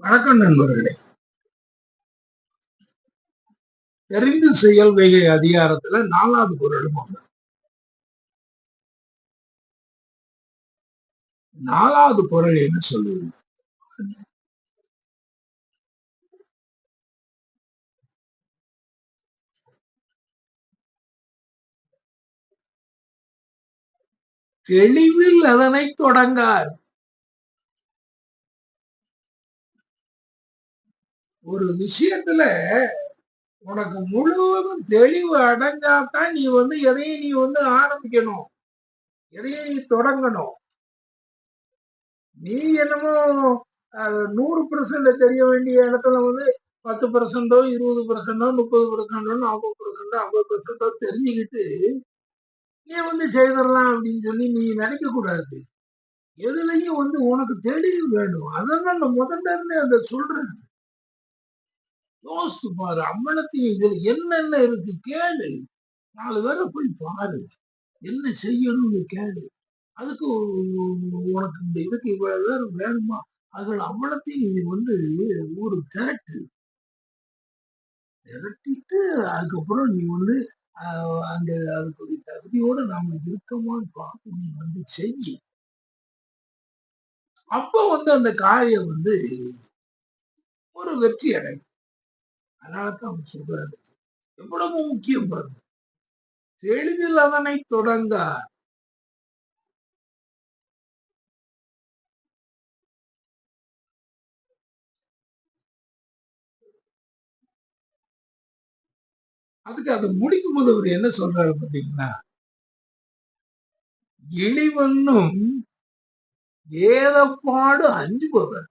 வணக்கம் நண்பர்களே. தெரிந்து செயல் வைகை அதிகாரத்துல நாலாவது குரலும் ஒன்று நாலாவது குரல் என்ன சொல்லுது? தெளிவில் அதனை தொடங்கார். ஒரு விஷயத்துல உனக்கு முழுவதும் தெளிவு அடைஞ்சாதான் நீ வந்து எதையும் நீ வந்து ஆரம்பிக்கணும். எதையும் நீ தொடங்கணும். நீ என்னமோ நூறு பெர்சன்ட் தெரிய வேண்டிய இடத்துல வந்து பத்து பெர்சன்டோ இருபது பெர்சன்டோ முப்பது பெர்சன்டோ நாற்பது பெர்சன்டோ ஐம்பது பெர்சன்டோ தெரிஞ்சுக்கிட்டு நீ வந்து செய்திடலாம் அப்படின்னு சொல்லி நீ நினைக்க கூடாது. எதுலையும் வந்து உனக்கு தெளிவு வேணும். அதான் நான் முதல்ல இருந்து அந்த சொல்றேன். யோசிச்சு பாரு அம்பலத்தையும் இதில் என்னென்ன இருக்கு கேளு. நாலு பேரை போய் பாரு. என்ன செய்யணும்னு கேளு. அதுக்கு உனக்கு இந்த இதுக்கு இவ்வளவு பேர் வேணுமா? அதில் அம்பலத்தையும் நீ வந்து ஒரு திரட்டு. திரட்டிட்டு அதுக்கப்புறம் நீ வந்து அந்த அதுக்குரிய தகுதியோட நாம இருக்கமான்னு பார்த்து நீ வந்து செய்ய அப்ப வந்து அந்த காரியம் வந்து ஒரு வெற்றி அடையும் அதனாலதான் அவர் சொல்றாரு. எவ்வளவு முக்கியம் பாருங்க. தெளிவில் அதனை தொடங்க அதுக்கு அதை முடிக்கும் போது அவர் என்ன சொல்றாரு பாத்தீங்கன்னா இழிவன்னும் ஏதப்பாடு அஞ்சுபவர்.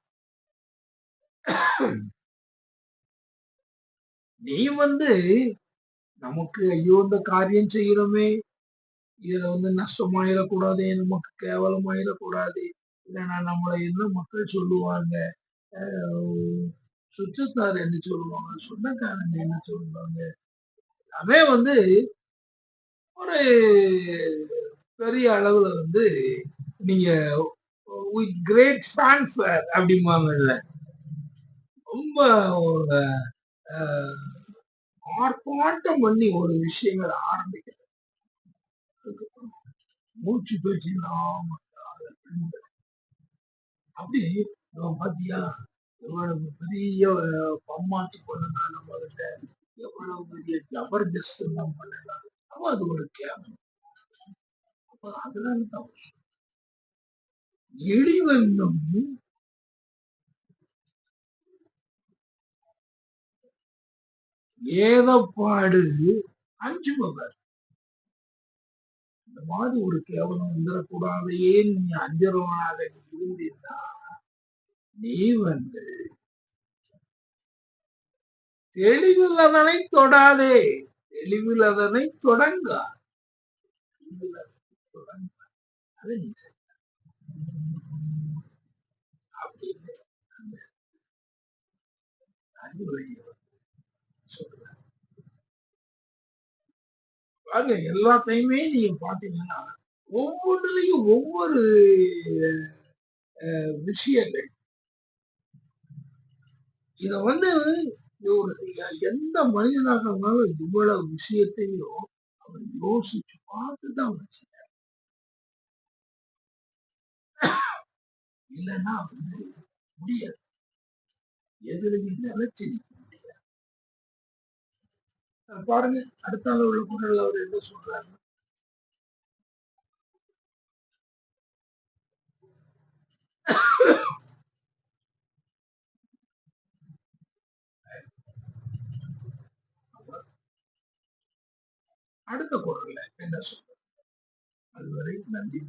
நீ வந்து நமக்கு ஐயோ இந்த காரியம் செய்யறோமே இதுல வந்து நஷ்டமாயிடக்கூடாது நமக்கு கேவலமாயிடக்கூடாது. இல்லைன்னா நம்மளை என்ன மக்கள் சொல்லுவாங்க? சுற்றத்தார் என்ன சொல்லுவாங்க? சொந்தக்காரங்க என்ன சொல்லுவாங்க? எல்லாமே வந்து ஒரு பெரிய அளவுல வந்து நீங்க கிரேட் அப்படிம்பாங்க அப்படிம்பாங்கல்ல. ரொம்ப ஆர்ப்பாட்டம் பண்ணி ஒரு விஷயங்கள் ஆரம்பிக்கிறது. மூச்சு பேச்சு இல்லாம அப்படி பாத்தியா எவ்வளவு பெரிய பம்மாட்டு பண்ணலாம் நம்ம கிட்ட எவ்வளவு பெரிய ஜபர்தஸ்த் எல்லாம் பண்ணலாம் அப்ப அது ஒரு கேமரா அப்ப அதெல்லாம் தான் எளிவென்னும் ஏதப்பாடு அஞ்சுபவர். இந்த மாதிரி ஒரு கேவலம் வந்துடக்கூடாதையே நீ அஞ்சரவனாக நீ இருந்தீன்னா நீ வந்து தெளிவில் அதனை தொடாதே. தெளிவில் அதனை தொடங்க. அது நீ அப்படின்னு பாருங்க எல்லாத்தையுமே நீங்க பாத்தீங்கன்னா ஒவ்வொன்றுலையும் ஒவ்வொரு விஷயங்கள். இத வந்து எந்த மனிதனாக இருந்தாலும் இவ்வளவு விஷயத்தையும் அவர் யோசிச்சு பார்த்துதான் வச்சுட்டார் இல்லைன்னா வந்து முடியாது. எதுலையும் நிலைச்சு பாருங்க அடுத்த உள்ள குரல் அவர் என்ன சொல்றாரு அடுத்த குரல்ல என்ன சொல்றது அதுவரை நன்றி.